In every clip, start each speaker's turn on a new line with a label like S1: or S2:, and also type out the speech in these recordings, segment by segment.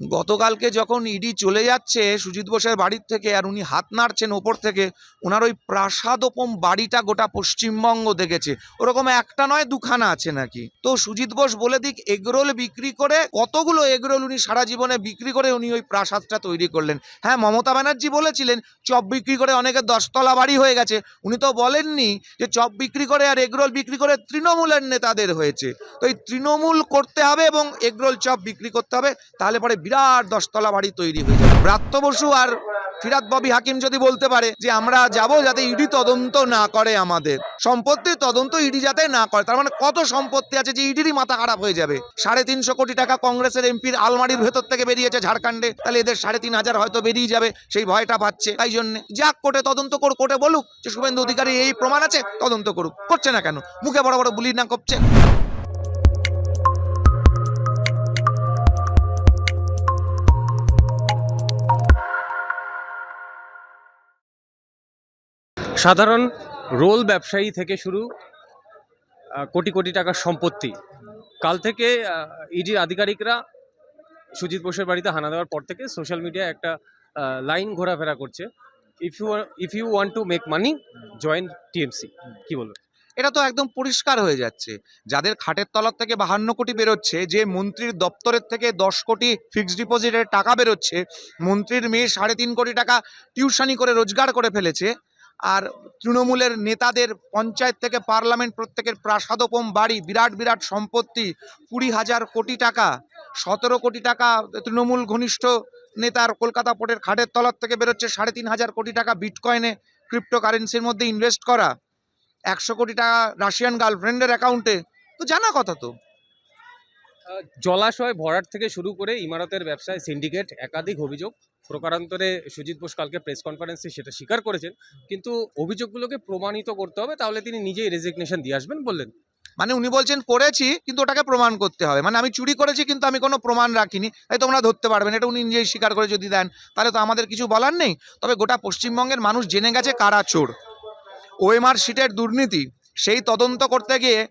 S1: গতকালকে যখন ইডি চলে যাচ্ছে, সুজিত বোসের বাড়ির থেকে আর উনি হাত নাড়ছেন ওপর থেকে ওনার ওই প্রাসাদোপম বাড়িটা গোটা পশ্চিমবঙ্গ দেখেছে। ওরকম একটা নয়, দুখানা আছে নাকি? তো সুজিত বোস বলে দিক, এগরোল বিক্রি করে, কতগুলো এগরোল উনি সারা জীবনে বিক্রি করে উনি ওই প্রাসাদটা তৈরি করলেন। হ্যাঁ মমতা ব্যানার্জি বলেছিলেন, চপ বিক্রি করে অনেকের দশতলা বাড়ি হয়ে গেছে। উনি তো বলেননি যে চপ বিক্রি করে আর এগরোল বিক্রি করে তৃণমূলের নেতাদের হয়েছে। তো এই তৃণমূল করতে হবে এবং এগরোল চপ বিক্রি করতে হবে, তাহলে পরে বিরাট দশতলা বাড়ি তৈরি হয়ে যাবে। ব্রাত্য বসু আর ফিরাদ ববি হাকিম যদি বলতে পারে যে, আমরা যাব যাতে ইডি তদন্ত না করে আমাদের। সম্পত্তির তদন্ত ইডি যাতে না করে। তার মানে কত সম্পত্তি আছে যে, ইডিরই মাথা খারাপ হয়ে যাবে। সাড়ে তিনশো কোটি টাকা কংগ্রেসের এমপির আলমারির ভেতর থেকে বেরিয়েছে ঝাড়খণ্ডে। তাহলে এদের সাড়ে তিন হাজার হয়তো বেরিয়ে যাবে, সেই ভয়টা পাচ্ছে। তাই জন্য যাক, কোর্টে তদন্ত করুক, কোর্টে বলুক যে, শুভেন্দু অধিকারী এই প্রমাণ আছে, তদন্ত করুক। করছে না কেন? মুখে বড় বড় বুলি না করছে
S2: সাধারণ রোল ব্যবসায়ী থেকে শুরু কোটি কোটি টাকার সম্পত্তি। কাল থেকে ইডির আধিকারিকরা সুজিত বোসের বাড়িতে হানা দেওয়ার পর থেকে সোশ্যাল মিডিয়ায় একটা লাইন ঘোরাফেরা করছে। If you if you want to make money join TMC কি বলবে
S1: এটা তো একদম পরিষ্কার হয়ে যাচ্ছে। যাদের খাটের তলার থেকে বাহান্ন কোটি বেরোচ্ছে, যে মন্ত্রীর দপ্তরের থেকে দশ কোটি ফিক্সড ডিপোজিটের টাকা বেরোচ্ছে, মন্ত্রীর মেয়ে সাড়ে তিন কোটি টাকা টিউশনি করে, রোজগার করে ফেলেছে আর তৃণমূলের নেতাদের পঞ্চায়েত থেকে পার্লামেন্ট প্রত্যেকের প্রাসাদোপম বাড়ি, বিরাট বিরাট সম্পত্তি, কুড়ি হাজার কোটি টাকা, সতেরো কোটি টাকা তৃণমূল ঘনিষ্ঠ নেতার কলকাতা পোর্টের খাটের তলার থেকে বেরোচ্ছে সাড়ে তিন হাজার কোটি টাকা বিটকয়েনে ক্রিপ্টোকারেন্সির মধ্যে ইনভেস্ট করা, একশো কোটি টাকা রাশিয়ান গার্লফ্রেন্ডের অ্যাকাউন্টে তো জানা কথা তো।
S2: জলাশয় ভরাট থেকে শুরু করে ইমারতের ব্যবসায় সিন্ডিকেট, একাধিক অভিযোগ। প্রকারান্তরে সুজিত বোস কালকে প্রেস কনফারেন্সে সেটা স্বীকার করেছেন। কিন্তু অভিযোগগুলোকে প্রমাণিত করতে হবে, তাহলে তিনি নিজেই রেজিগনেশন দিয়ে আসবেন বললেন।
S1: মানে উনি বলছেন, করেছি, কিন্তু ওটাকে প্রমাণ করতে হবে। মানে আমি চুরি করেছি, কিন্তু আমি কোনো প্রমাণ রাখিনি। তাই তোমরা ধরতে পারবেন এটা উনি নিজেই স্বীকার করে যদি দেন, তাহলে তো আমাদের কিছু বলার নেই। তবে গোটা পশ্চিমবঙ্গের মানুষ জেনে গেছে কারা চোর। ওএমআর সিটের দুর্নীতি, সেই তদন্ত করতে গিয়ে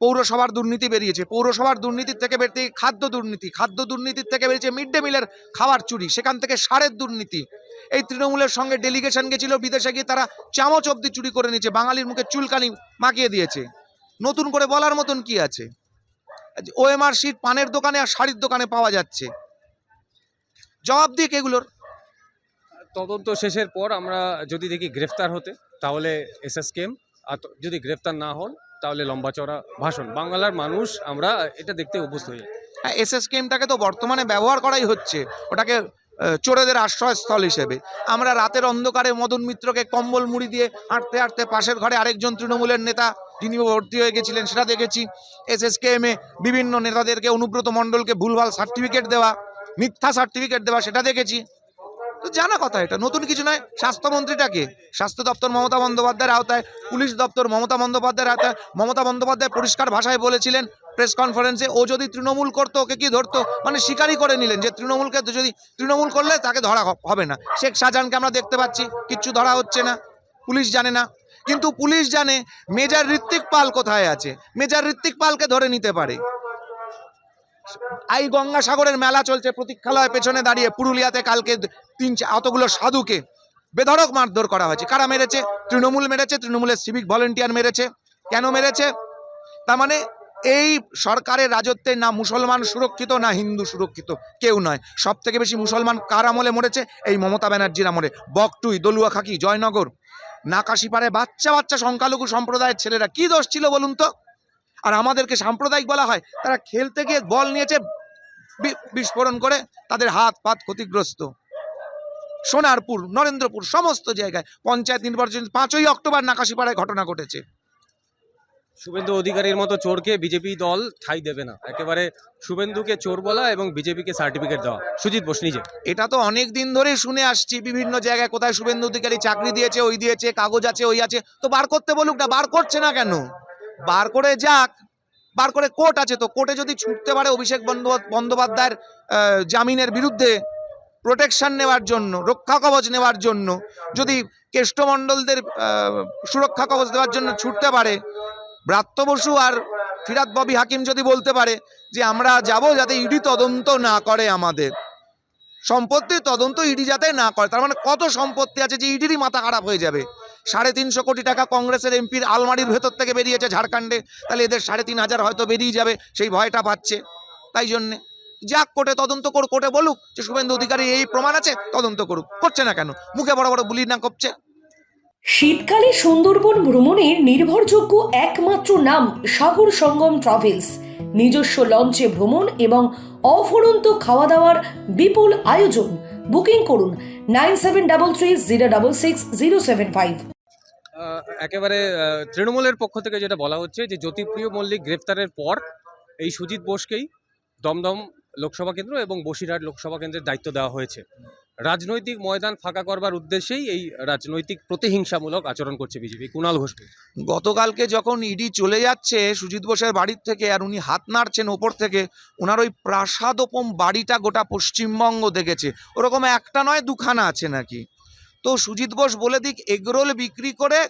S1: পৌরসভার দুর্নীতি বেরিয়েছে। পৌরসভার দুর্নীতির থেকে বেরতে খাদ্য দুর্নীতি। খাদ্য দুর্নীতির থেকে বেরিয়েছে মিড ডে মিলের খাবার চুরি। সেখান থেকে সারের দুর্নীতি। এই তৃণমূলের সঙ্গে ডেলিগেশন গেছিল, বিদেশে গিয়ে তারা চামচ অব্দি চুরি করে নিয়েছে। বাঙালির মুখে চুলকানি মাখিয়ে দিয়েছে। নতুন করে বলার মতন কি আছে? ওএমআর শিট পানের দোকানে আর শাড়ির দোকানে পাওয়া যাচ্ছে। জবাব দিক এগুলোর।
S2: তদন্ত শেষের পর আমরা যদি দেখি গ্রেফতার হতে, তাহলে এসএসকেএম আর তো- যদি গ্রেফতার না হন তাহলে লম্বা চড়া ভাষণ। বাংলার মানুষ আমরা এটা দেখতে অভ্যস্ত হয়ে যাই।
S1: এসএস কেমটাকে তো বর্তমানে ব্যবহার করাই হচ্ছে। ওটাকে চোরেদের আশ্রয়স্থল হিসেবে। আমরা রাতের অন্ধকারে মদন মিত্রকে কম্বল মুড়ি দিয়ে হাঁটতে হাঁটতে পাশের ঘরে আরেকজন তৃণমূলের নেতা, যিনি ভর্তি হয়ে গেছিলেন, সেটা দেখেছি। এসএসকেএমে বিভিন্ন নেতাদেরকে, অনুব্রত মণ্ডলকে ভুলভাল সার্টিফিকেট দেওয়া, মিথ্যা সার্টিফিকেট দেওয়া, সেটা দেখেছি। তো জানা কথা এটা, নতুন কিছু নয়, স্বাস্থ্যমন্ত্রীটাকে, স্বাস্থ্য দপ্তর মমতা বন্দ্যোপাধ্যায়ের আওতায়, পুলিশ দপ্তর মমতা বন্দ্যোপাধ্যায়ের আওতায়, মমতা বন্দ্যোপাধ্যায় পরিষ্কার ভাষায় বলেছিলেন প্রেস কনফারেন্সে, ও যদি তৃণমূল করতো, ওকে কি ধরতো? মানে স্বীকারই করে নিলেন যে তৃণমূলকে যদি তৃণমূল করলে তাকে ধরা হবে না। শেখ শাহজাহানকে আমরা দেখতে পাচ্ছি, কিচ্ছু ধরা হচ্ছে না, পুলিশ জানে না। কিন্তু পুলিশ জানে মেজর ঋত্বিক পাল কোথায় আছে, মেজর ঋত্বিক পালকে ধরে নিতে পারে। আই গঙ্গাসাগরের মেলা চলছে, প্রতীক্ষালয় পেছনে দাঁড়িয়ে, পুরুলিয়াতে কালকে তিন অতগুলো সাধুকে বেধড়ক মারধর করা হয়েছে। কারা মেরেছে? তৃণমূল মেরেছে, তৃণমূলের সিভিক ভলেন্টিয়ার মেরেছে। কেন মেরেছে? তার মানে এই সরকারের রাজত্বে না মুসলমান সুরক্ষিত, না হিন্দু সুরক্ষিত, কেউ নয়। সব থেকে বেশি মুসলমান কার আমলে মরেছে? এই মমতা ব্যানার্জির আমলে। বকটুই, দলুয়া খাকি, জয়নগর। নাকাশিপাড়ে বাচ্চা বাচ্চা সংখ্যালঘু সম্প্রদায়ের ছেলেরা কি দোষ ছিল বলুন তো? আর আমাদেরকে সাম্প্রদায়িক বলা হয়, তারা খেলতে গিয়ে বল নিয়েছে বিস্ফোরণ করে, তাদের হাত পাত ক্ষতিগ্রস্ত। সোনারপুর নরেন্দ্রপুর সমস্ত জায়গায়। পঞ্চায়েত নির্বাচন পাঁচই অক্টোবর নাকাশিপাড়ায় ঘটনা ঘটেছে।
S2: শুভেন্দু অধিকারীর মতো চোরকে বিজেপি দল ঠাই দেবে না। একেবারে শুভেন্দুকে চোর বলা এবং বিজেপিকে সার্টিফিকেট দেওয়া। সুজিত বোস নিজে।
S1: এটা তো অনেক দিন ধরে শুনে আসছি বিভিন্ন জায়গায় কোথায় শুভেন্দু অধিকারী চাকরি দিয়েছে ওই দিয়েছে কাগজ আছে ওই আছে। তো বার করতে বলুক না বার করছে না কেন? বার করে যাক বার করে কোর্ট আছে। তো কোর্টে যদি ছুটতে পারে অভিষেক বন্দ্যোপাধ্যায়ের জামিনের বিরুদ্ধে প্রোটেকশন নেওয়ার জন্য, রক্ষা কবচ নেওয়ার জন্য, যদি কেষ্টমণ্ডলদের সুরক্ষা কবচ দেওয়ার জন্য ছুটতে পারে, ব্রাত্য বসু আর ফিরাদ ববি হাকিম যদি বলতে পারে যে আমরা যাব যাতে ইডি তদন্ত না করে আমাদের। সম্পত্তির তদন্ত ইডি যাতে না করে, তার মানে কত সম্পত্তি আছে যে ইডিরই মাথা খারাপ হয়ে যাবে। সাড়ে তিনশো কোটি টাকা কংগ্রেসের এমপির আলমারির ভেতর থেকে বেরিয়েছে ঝাড়খণ্ডে, তাহলে এদের সাড়ে তিন হাজার হয়তো বেরিয়ে যাবে, সেই ভয়টা পাচ্ছে। তাই জন্যে যাক কোর্টে তদন্ত করুক কোর্টে বলুক যে শুভেন্দু অধিকারী এই প্রমাণ আছে তদন্ত করুক। করছে না কেন? মুখে বড় বড় বুলি না করছে?
S3: শীতকালে সুন্দরবন ভ্রমণের নির্ভরযোগ্য একমাত্র নাম সাগর সঙ্গম ট্রাভেলস। নিজস্ব লঞ্চে ভ্রমণ এবং অফুরন্ত খাওয়া দাওয়ার বিপুল আয়োজন। বুকিং করুন nine seven double three zero double six zero seven five.
S2: একেবারে তৃণমূলের পক্ষ থেকে যেটা বলা হচ্ছে যে জ্যোতিপ্রিয় মল্লিক গ্রেফতারের পর এই সুজিত বোসকেই দমদম লোকসভা কেন্দ্র এবং বসিরহাট লোকসভা কেন্দ্রের দায়িত্ব দেওয়া হয়েছে। রাজনৈতিক ময়দান ফাঁকা করবার উদ্দেশ্যেই এই রাজনৈতিক প্রতিহিংসামূলক আচরণ করছে বিজেপি। কুণাল ঘোষ
S1: গতকালকে যখন ইডি চলে যাচ্ছে, সুজিত বোসের বাড়ির থেকে আর উনি হাত নাড়ছেন ওপর থেকে ওনার ওই প্রাসাদোপম বাড়িটা গোটা পশ্চিমবঙ্গ দেখেছে। ওরকম একটা নয়, দুখানা আছে নাকি। তো সুজিত বোস বলে দিক, এগরোল বিক্রি করে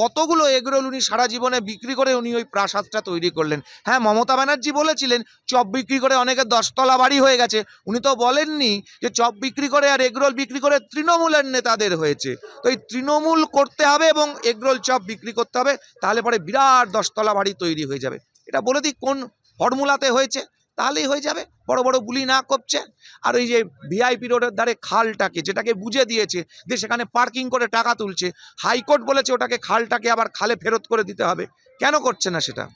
S1: কতগুলো এগরোল উনি সারা জীবনে বিক্রি করে উনি ওই প্রাসাদটা তৈরি করলেন। হ্যাঁ মমতা ব্যানার্জি বলেছিলেন, চপ বিক্রি করে অনেকের দশতলা বাড়ি হয়ে গেছে। উনি তো বলেননি যে চপ বিক্রি করে আর এগরোল বিক্রি করে তৃণমূলের নেতাদের হয়েছে। তো এই তৃণমূল করতে হবে এবং এগরোল চপ বিক্রি করতে হবে, তাহলে পরে বিরাট দশতলা বাড়ি তৈরি হয়ে যাবে। এটা বলে দিই, কোন ফর্মুলাতে হয়েছে? তাহলেই হয়ে যাবে। বড় বড় বুলি না করছে। আর ওই যে ভিআইপি রোডের ধারে খালটাকে, যেটাকে বুঝে দিয়েছে যে সেখানে পার্কিং করে টাকা তুলছে, হাইকোর্ট বলেছে ওটাকে খালটাকে আবার খালে ফেরত করে দিতে হবে। কেন করছে না সেটা?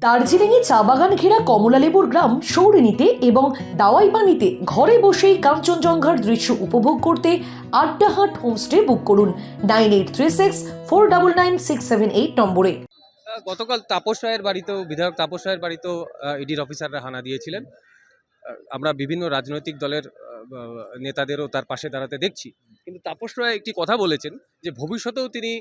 S3: দার্জিলিংয়ে চা বাগান ঘেরা কমলালেবুর গ্রাম সৌরিনীতে এবং দাওয়াই পানিতে ঘরে বসেই কাঞ্চনজঙ্ঘার দৃশ্য উপভোগ করতে আড্ডাহাট হোমস্টে বুক করুন। Nine eight three six, four double nine six seven eight নম্বরে।
S2: গতকাল তাপস রায়ের বাড়িতেও, বিধায়ক তাপস রায়ের বাড়িতেও ইডির অফিসাররা হানা দিয়েছিলেন। আমরা বিভিন্ন রাজনৈতিক দলের নেতাদেরও তার পাশে দাঁড়াতে দেখছি। কিন্তু তাপস রায় একটি কথা বলেছেন যে, ভবিষ্যতেও তিনি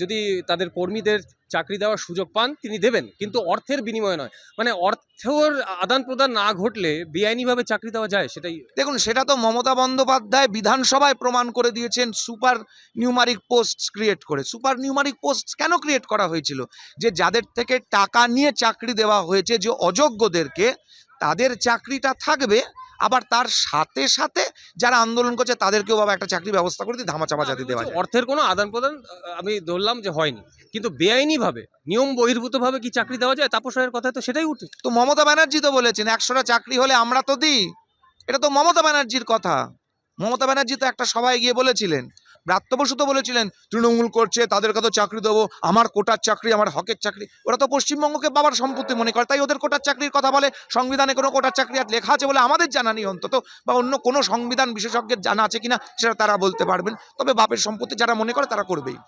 S2: যদি তাদের কর্মীদের চাকরি দেওয়ার সুযোগ পান, তিনি দেবেন। কিন্তু অর্থের বিনিময়ে নয়। মানে অর্থের আদান প্রদান না ঘটলে বেআইনিভাবে চাকরি দেওয়া যায়, সেটাই
S1: দেখুন, সেটা তো মমতা বন্দ্যোপাধ্যায় বিধানসভায় প্রমাণ করে দিয়েছেন, সুপার নিউমারিক পোস্ট ক্রিয়েট করে। সুপার নিউমারিক পোস্ট কেন ক্রিয়েট করা হয়েছিল? যে যাদের থেকে টাকা নিয়ে চাকরি দেওয়া হয়েছে, যে অযোগ্যদেরকে, তাদের চাকরিটা থাকবে আবার তার সাথে সাথে যারা আন্দোলন করছে তাদেরকেও বাবা একটা চাকরি ব্যবস্থা করে দিয়ে ধামাচাপা যাতে দেওয়া যায়।
S2: অর্থের কোনো আদান প্রদান আমি ধরলাম যে হয়নি। কিন্তু বেআইনিভাবে নিয়ম বহির্ভূতভাবে কি চাকরি দেওয়া যায়? তাপস রায়ের কথা তো সেটাই উঠে।
S1: তো মমতা ব্যানার্জি তো বলেছেন একশোটা চাকরি হলে আমরা তো দিই। এটা তো মমতা ব্যানার্জির কথা। মমতা ব্যানার্জি তো একটা সভায় গিয়ে বলেছিলেন ব্রাত্য বসু তো বলেছিলেন, তৃণমূল করছে তাদেরকে তো চাকরি দেবো, আমার কোটার চাকরি, আমার হকের চাকরি। ওরা তো পশ্চিমবঙ্গকে বাবার সম্পত্তি মনে করে, তাই ওদের কোটার চাকরির কথা বলে, সংবিধানে কোনো কোটার চাকরি আর লেখা আছে বলে আমাদের জানা নেই অন্তত, বা অন্য কোনো সংবিধান বিশেষজ্ঞের জানা আছে কিনা, সেটা তারা বলতে পারবেন। তবে বাপের সম্পত্তি যারা মনে করে তারা করবেই।